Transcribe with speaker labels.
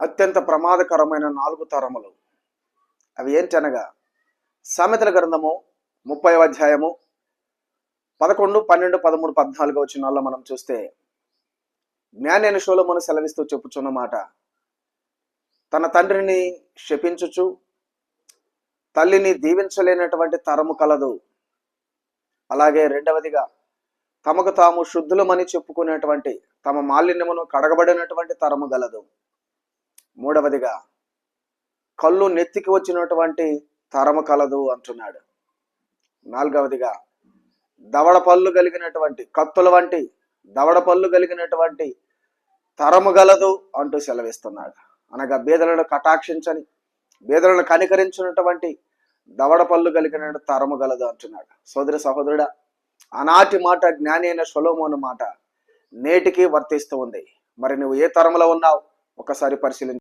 Speaker 1: అత్యంత ప్రమాదకరమైన నాలుగు తరములు. అవి ఏంటనగా సామెతల గ్రంథము ముప్పై అధ్యాయము పదకొండు పన్నెండు పదమూడు పద్నాలుగు వచ్చినాల్లో మనం చూస్తే జ్ఞానేని షోలమును సెలవిస్తూ చెప్పుచున్న మాట తన తండ్రిని శపించుచు తల్లిని దీవించలేనటువంటి తరము కలదు. అలాగే రెండవదిగా తమకు తాము శుద్ధులమని చెప్పుకునేటువంటి తమ మాలిన్యమును కడగబడినటువంటి తరము గలదు. మూడవదిగా కళ్ళు నెత్తికి వచ్చినటువంటి తరము కలదు అంటున్నాడు. నాలుగవదిగా దవడ పళ్ళు కలిగినటువంటి కత్తుల వంటి దవడ పళ్ళు కలిగినటువంటి తరము గలదు అంటూ సెలవిస్తున్నాడు. అనగా బీదలను కటాక్షించని బీదలను కనికరించినటువంటి దవడ పళ్ళు కలిగిన తరము గలదు అంటున్నాడు. సోదరి సహోదరుడా ఆనాటి మాట జ్ఞాని అయిన మాట నేటికి వర్తిస్తూ ఉంది. మరి నువ్వు ఏ తరములో ఉన్నావు? ఒకసారి పరిశీలించు.